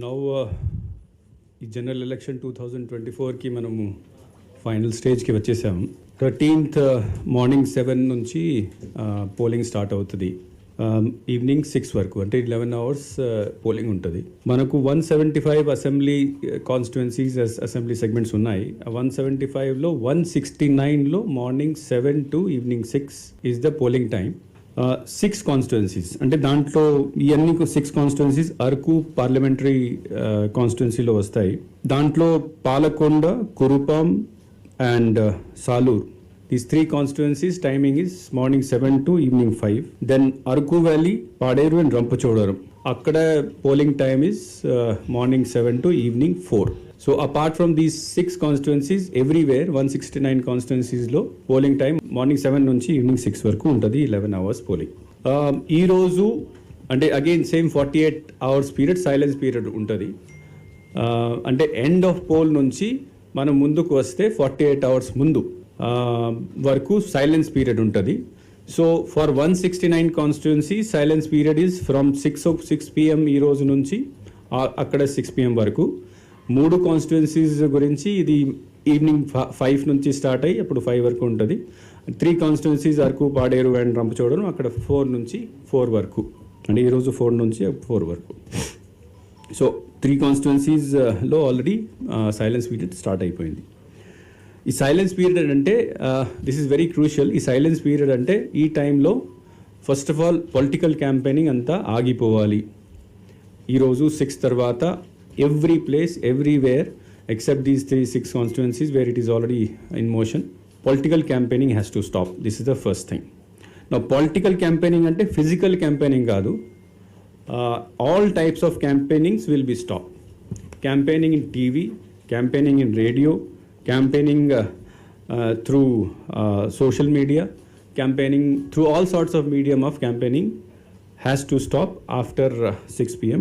Now ఈ general election two thousand twenty ఫోర్కి మనము ఫైనల్ స్టేజ్కి వచ్చేసాము థర్టీన్త్ మార్నింగ్ సెవెన్ నుంచి పోలింగ్ స్టార్ట్ అవుతుంది. ఈవినింగ్ సిక్స్ వరకు అంటే లెవెన్ అవర్స్ పోలింగ్ ఉంటుంది. మనకు one seventy five assembly constituencies assembly segments ఉన్నాయి. వన్ సెవెంటీ ఫైవ్లో వన్ సిక్స్టీ నైన్లో morning seven to evening six is the polling time six constituencies అంటే దాంట్లో ఇవన్నీ సిక్స్ కాన్స్టిట్యున్సీస్ అరకు పార్లమెంటరీ కాన్స్టిట్యున్సీలో వస్తాయి. దాంట్లో Palakonda Kurupam and Salur. These three constituencies timing is morning seven to evening five then Araku valley Paderu and Rampachodavaram అక్కడ polling time is morning seven to evening four so apart from these six constituencies everywhere one sixty nine కాన్స్టిట్యున్సీస్లో polling time morning seven నుంచి evening six వరకు ఉంటుంది eleven hours polling ఈ రోజు అంటే again same forty eight hours period silence period ఉంటుంది అంటే end of poll నుంచి మనం ముందుకు వస్తే ఫార్టీ ఎయిట్ అవర్స్ ముందు. వరకు సైలెన్స్ పీరియడ్ ఉంటుంది. So for one sixty nine constituency silence period is from six six PM ఈ రోజు నుంచి అక్కడ సిక్స్ పిఎం వరకు. మూడు కాన్స్టిట్యున్సీస్ గురించి ఇది ఈవినింగ్ ఫైవ్ నుంచి స్టార్ట్ అయ్యి అప్పుడు ఫైవ్ వరకు ఉంటుంది. Three constituencies Araku Paderu and రంపచోడను అక్కడ ఫోర్ నుంచి ఫోర్ వరకు. అంటే ఈరోజు ఫోర్ నుంచి ఫోర్ వరకు. సో త్రీ కాన్స్టిట్యున్సీస్లో ఆల్రెడీ సైలెన్స్ పీరియడ్ స్టార్ట్ అయిపోయింది. ఈ సైలెన్స్ పీరియడ్ అంటే దిస్ ఇస్ వెరీ క్రూషియల్ ఈ సైలెన్స్ పీరియడ్ అంటే ఈ టైంలో first of all political campaigning అంతా ఆగిపోవాలి. ఈరోజు సిక్స్ తర్వాత every place everywhere except these three six constituencies where it is already in motion political campaigning has to stop this is the first thing నా political campaigning అంటే physical campaigning కాదు. All types of campaignings will be stop campaigning in TV campaigning in radio campaigning uh, uh, through uh, social media, campaigning through all sorts of medium of campaigning has to stop after uh, 6 p.m.